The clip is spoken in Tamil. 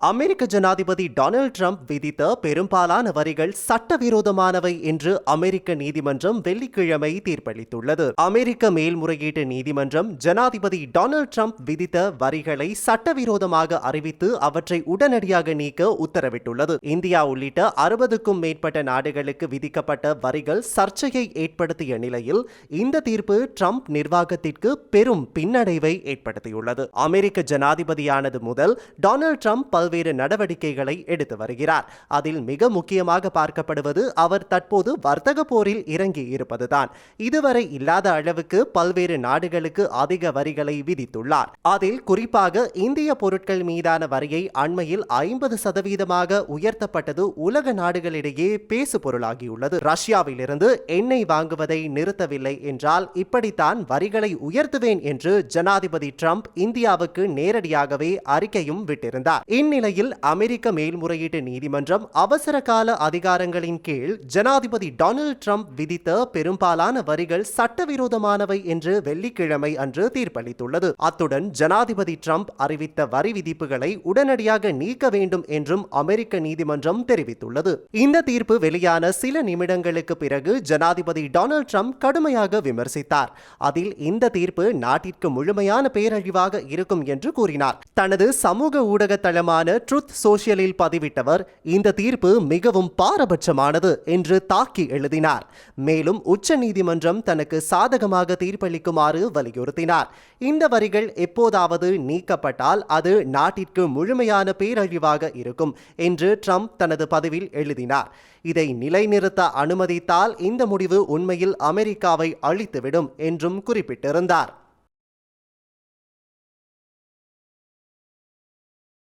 அமெரிக்க ஜனாதிபதி டொனால்ட் ட்ரம்ப் விதித்த பெரும்பாலான வரிகள் சட்டவிரோதமானவை என்று அமெரிக்க நீதிமன்றம் வெள்ளிக்கிழமை தீர்ப்பளித்துள்ளது. அமெரிக்க மேல்முறையீட்டு நீதிமன்றம் ஜனாதிபதி டொனால்ட் ட்ரம்ப் விதித்த வரிகளை சட்டவிரோதமாக அறிவித்து அவற்றை உடனடியாக நீக்க உத்தரவிட்டுள்ளது. இந்தியா உள்ளிட்ட அறுபதுக்கும் மேற்பட்ட நாடுகளுக்கு விதிக்கப்பட்ட வரிகள் சர்ச்சையை ஏற்படுத்திய நிலையில் இந்த தீர்ப்பு ட்ரம்ப் நிர்வாகத்திற்கு பெரும் பின்னடைவை ஏற்படுத்தியுள்ளது. அமெரிக்க ஜனாதிபதியானது முதல் டொனால்ட் ட்ரம்ப் பல்வேறு நடவடிக்கைகளை எடுத்து வருகிறார். அதில் மிக முக்கியமாக பார்க்கப்படுவது அவர் தற்போது வர்த்தக போரில் இறங்கி இருப்பதுதான். இதுவரை இல்லாத அளவுக்கு பல்வேறு நாடுகளுக்கு அதிக வரிகளை விதித்துள்ளார். அதில் குறிப்பாக இந்திய பொருட்கள் மீதான வரியை அண்மையில் ஐம்பது சதவீதமாக உயர்த்தப்பட்டது உலக நாடுகளிடையே பேசு பொருளாகியுள்ளது ரஷ்யாவிலிருந்து எண்ணெய் வாங்குவதை நிறுத்தவில்லை என்றால் இப்படித்தான் வரிகளை உயர்த்துவேன் என்று ஜனாதிபதி ட்ரம்ப் இந்தியாவுக்கு நேரடியாகவே அறிக்கையும் விட்டிருந்தார். இந்நிலையில் அமெரிக்க மேல்முறையீட்டு நீதிமன்றம் அவசர கால அதிகாரங்களின் கீழ் ஜனாதிபதி டொனால்ட் ட்ரம்ப் விதித்த பெரும்பாலான வரிகள் சட்டவிரோதமானவை என்று வெள்ளிக்கிழமை அன்று தீர்ப்பளித்துள்ளது. அத்துடன் ஜனாதிபதி ட்ரம்ப் அறிவித்த வரி விதிப்புகளை உடனடியாக நீக்க வேண்டும் என்றும் அமெரிக்க நீதிமன்றம் தெரிவித்துள்ளது. இந்த தீர்ப்பு வெளியான சில நிமிடங்களுக்கு பிறகு ஜனாதிபதி டொனால்ட் ட்ரம்ப் கடுமையாக விமர்சித்தார். அதில் இந்த தீர்ப்பு நாட்டிற்கு முழுமையான பேரழிவாக இருக்கும் என்று கூறினார். தனது சமூக ஊடக தளமான ட்ருத் சோசியலில் பதிவிட்டவர் இந்த தீர்ப்பு மிகவும் பாரபட்சமானது என்று தாக்கி எழுதினார். மேலும் உச்ச நீதிமன்றம் தனக்கு சாதகமாக தீர்ப்பளிக்குமாறு வலியுறுத்தினார். இந்த வரிகள் எப்போதாவது நீக்கப்பட்டால் அது நாட்டிற்கு முழுமையான பேரழிவாக இருக்கும் என்று ட்ரம்ப் தனது பதிவில் எழுதினார். இதை நிலைநிறுத்த அனுமதித்தால் இந்த முடிவு உண்மையில் அமெரிக்காவை அழித்துவிடும் என்றும் குறிப்பிட்டிருந்தார்.